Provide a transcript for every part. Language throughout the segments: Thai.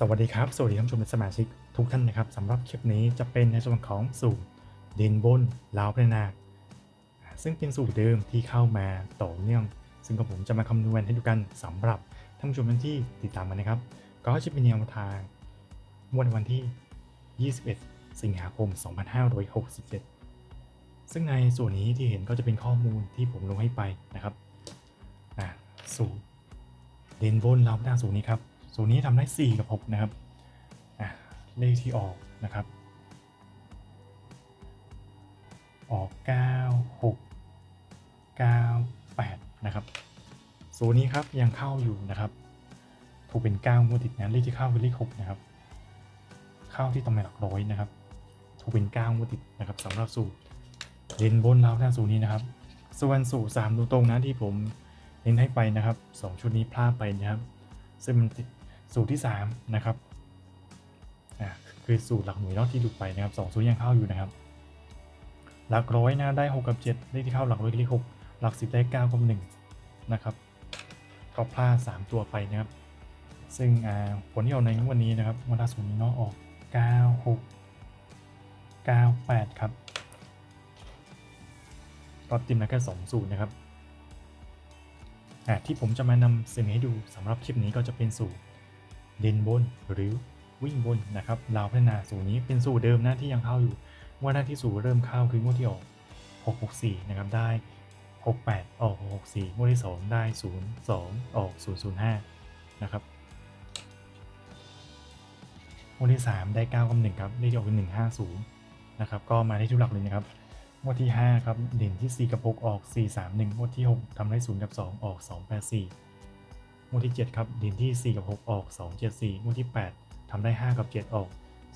สวัสดีครับ สวัสดีท่านผู้ชมและสมาชิกทุกท่านนะครับสำหรับคลิปนี้จะเป็นในส่วนของสูตรเดนบนลาวพนาอ่าซึ่งเป็นสูตรเดิมที่เข้ามาต่อเนื่อง ซึ่งกับผมจะมาคำนวณให้ดูกันสำหรับท่านผู้ชมท่านที่ติดตามมานะครับ ก็จะเป็นแนวทางวันวันที่ 21 สิงหาคม 2567 ซึ่งในส่วนนี้ที่เห็นก็จะเป็นข้อมูลที่ผมลงให้ไปนะครับสูตรเดนบนลาวพนาสูตรนี้ครับ สูตรนี้ทำได้ 4 กับ 6 นะครับเลขที่ออกนะครับ ออก 9 6 9 8 นะครับสูตรนี้ครับยังเข้าอยู่นะครับ ถูกเป็น 9งวดติดนะเลขที่เข้าคือเลข6นะครับ เข้าที่ตำแหน่งหลักร้อยนะครับ ถูกเป็น 9งวดติดนะครับสำหรับสูตรเด่นบนแล้วนะสูตรนี้นะครับ ส่วนสูตร3ดูตรงนะที่ผมเน้นให้ไปนะครับ 2 ชุดนี้พลาดไปนะครับซึ่งมันติด สูตรที่3นะครับอ่าคือสูตรหลักหน่วยเนอกที่หลุดไปนะครับสองสูตรยังเข้าอยู่นะครับ หลักร้อยนะได้ 6 กับ 7 เลขที่เข้าหลักร้อยเลข6หลัก 10 ได้9กับ1นะครับก็พลาด3ตัวไปนะครับ ซึ่งอ่าผลที่ออกในวันนี้นะครับวันล่าสุดนี้เนาะออก 9 6 9 8 ครับก็ติมมาแค่2สูตรนะครับอะที่ผมจะมานำเสนอให้ดูสำหรับคลิปนี้ก็จะเป็นสูตร เด่นบนหรือวิ่งบนนะครับลาพัฒนาสูตรนี้เป็นสูตรเดิมนะที่ยังเข้าอยู่งว่าหน้าที่สูตรเริ่มเข้าคืองวดที่ออก 664 นะครับได้ 68 ออก 664 งวดที่ 2 ได้ 02 ออก 005 นะครับงวดที่ 3 ได้9กับ1ครับเลขที่ออกเป็น150 นะครับก็มาที่ทุกหลักเลยนะครับงวดที่ 5 ครับ เด่นที่ 4 กับ 6 ออก 4 3 1งวดที่ 6ทำได้0กับ 2 ออก 2 8 4 วดที่ 7 ครับด่นที่ 4 กับ 6 ออก 2 7 4งวดที่ 8ทำได้ 5 กับ 7 ออก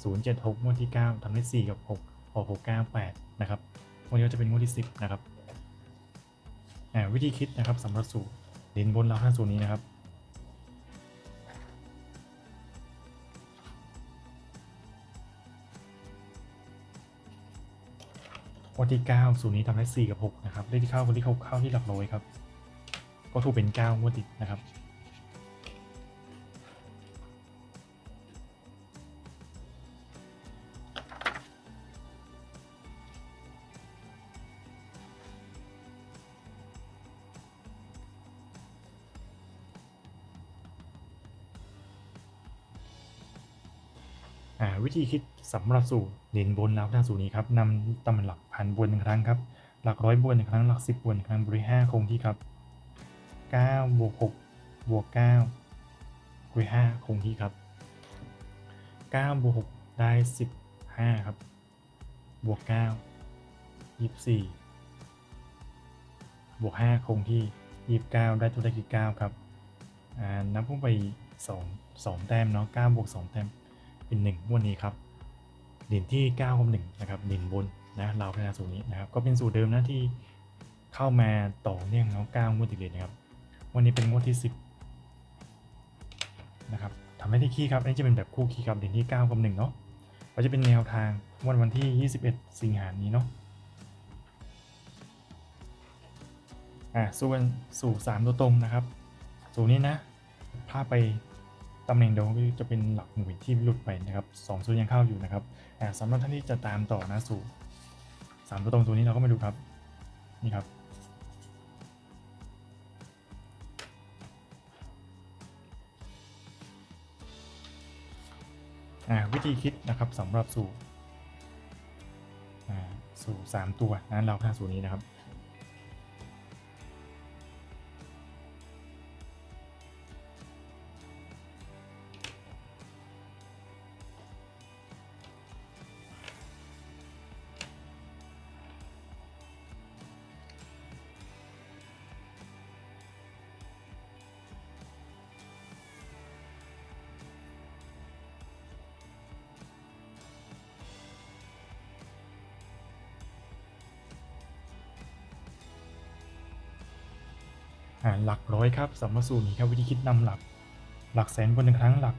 0 7 6งวดที่ 9ทำได้ 4 กับ 6 ออก 6 9 8 นะครับงวดนี้ก็จะเป็นงวดที่ 10 นะครับวิธีคิดนะครับสำหรับสูตรด่นบนเราห้าสูตรนี้นะครับวันที่9สูตรนี้ทำได้ 4 กับ 6 นะครับเลขที่เข้าคนที่เข้าเข้าที่หลักร้อยครับ ก็ถูกเป็น 9 งวดติดนะครับ วิธีคิดสำหรับสูตรเด่นบนแล้วหน้าสูตรนี้ครับนำตำแหน่งหลักพันบนหนึ่งครั้งครับ หลักร้อยบนหนึ่งครั้ง หลักสิบบนหนึ่งครั้งบริห้าคงที่ครับเก้าบวกหกบวกเก้าบริห้าคงที่ครับเก้าบวกหกได้สิบห้าครับ บวกเก้ายี่สี่บวกห้าคงที่ยี่เก้าได้ตัวเลขคือเก้าครับนับพุ่งไปสองสองแต้มเนาะเก้าบวกสองแต้ม เป็นหนึ่งวันนี้ครับด่นที่9กับ1นะครับด่นบนนะเราพัฒนาสูตรนี้นะครับ ก็เป็นสูตรเดิมนะที่เข้ามาต่อเนื่องแล้ว9งวดติดเลยนะครับ วันนี้เป็นงวดที่ 10นะครับทำให้ที่คีย์ครับอันนี้จะเป็นแบบคู่คีย์ครับด่นที่9กับ1เนาะก็จะเป็นแนวทางวันวันที่ 21 สิงหานี้เนาะอ่าส่วนสู่3ตัวตรงนะครับ สูตรนี้นะพาไป ตำแหน่งเดิมก็จะเป็นหลักหน่วยที่หลุดไปนะครับสองส่วนยังเข้าอยู่นะครับสำหรับท่านที่จะตามต่อนะสู่สามตัวตรงตัวนี้เราก็มาดูครับนี่ครับวิธีคิดนะครับสำหรับสู่สู่สามตัวนะเราพาสูตรนี้นะครับ อ่าหลักร้อยครับสำหรับสูตรนี้ครับวิธีคิดนำหลัก หลักแสนบนหนึ่งครั้งหลัก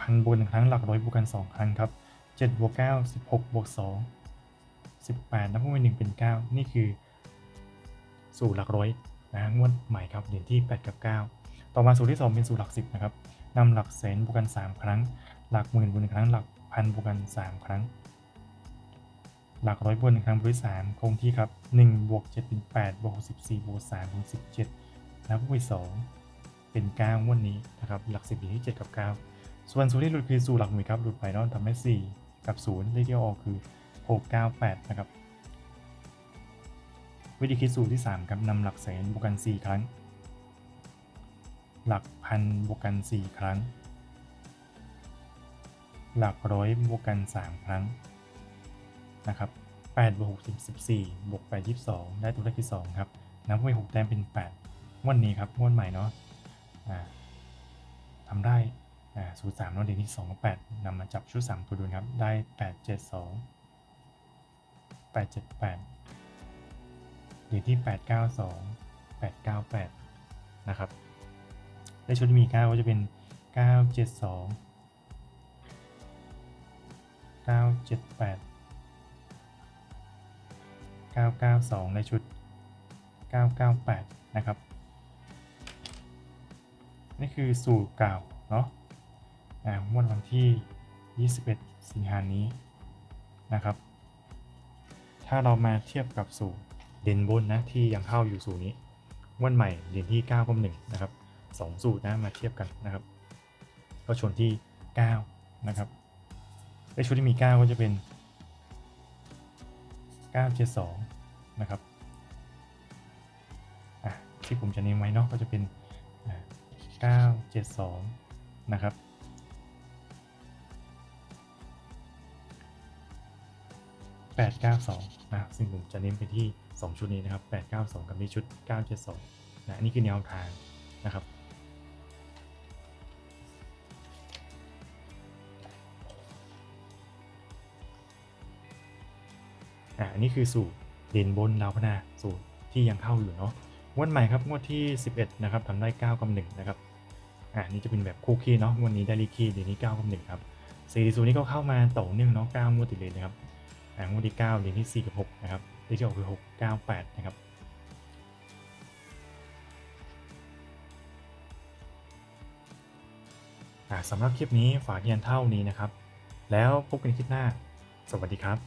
พันบนหนึ่งครั้งหลักร้อยบวกกันสองครั้งครับเจ็ดบวกเก้าสิบหกบวกสองสิบแปดนับพวกเป็นหนึ่งเป็นเก้านี่คือ สูตรหลักร้อยนะงวดใหม่ครับเด่นที่แปดกับเก้าต่อมาสูตรที่2เป็นสูตรหลัก10นะครับนำหลักแสนบวกกัน3ครั้ง หลักหมื่นบวกหนึ่งครั้งหลักพันบวกกัน3ครั้ง หลักร้อยบวกหนึ่งครั้งบวกด้วย3คงที่ครับ1บวก7เป็น8บวก64บวก3เป็น17 แล้วบวกไป2เป็น9งวดนี้นะครับหลัก10อยู่ที่7กับ 9 ส่วนสูตรที่หลุดคือสูตรหลักหน่วยครับหลุดไปนอะทำให้4กับ0เลขที่ออกคือ 6 9 8 นะครับ วิธีคิดสูตรที่ 3 ครับนำหลักแสนบวกกัน 4 ครั้ง หลักพันบวกกัน 4 ครั้ง หลักร้อยบวกกัน 3 ครั้ง นะครับ8บวก6 14บวก8 22 ได้ตัวเลขที่2ครับนับไป6แต้มเป็น 8 วันนี้ครับงวดใหม่เนาะทำได้อ่าสูตร3เนาะเดือนที่2กับ8นำมาจับชุด 3 ตัวดูครับ ได้ 8 7 2 8 7 8อยู่ที่ 892 898 นะครับในชุดที่มี 9 ก็จะเป็น 972 978 992ในชุด 998 นะครับ นี่คือสูตรเก่าเนาะงวดวันที่ 21 สิงหานี้นะครับ ถ้าเรามาเทียบกับสูตรเด่นบนนะที่ยังเข้าอยู่สูตรนี้วันใหม่เด่นที่ 9กับ1นะครับสองสูตรนะมาเทียบกันนะครับ ก็ชนที่ 9 นะครับ ในชุดที่มี 9 ก็จะเป็น 972 นะครับอะที่ผมจะเน้นไว้เนาะก็จะเป็น 972 นะครับ 892 นะ ซึ่งผมจะเน้นไปที่ 2 ชุดนี้นะครับ 892 กับนี่ชุด 972 นะ อันนี่คือแนวทางนะครับ อ่าอันนี้คือสูตรเด่นบนดาวพนาสูตรที่ยังเข้าอยู่เนาะงวดใหม่ครับงวดที่ 11นะครับทำได้9กับ1นะครับอ่านี่จะเป็นแบบคู่คีเนาะงวดนี้ได้ลีคีเดี๋ยวนี้9กับ1ครับสี่สูตรนี้ก็เข้ามาต่อเนื่องเนาะ9งวดติดเลยนะครับอ่างวดที่9เดือนที่4กับ6นะครับเลขที่ออกคือ6 9 8นะครับอ่าสำหรับคลิปนี้ฝากเพียงเท่านี้นะครับ แล้วพบกันคลิปหน้า สวัสดีครับ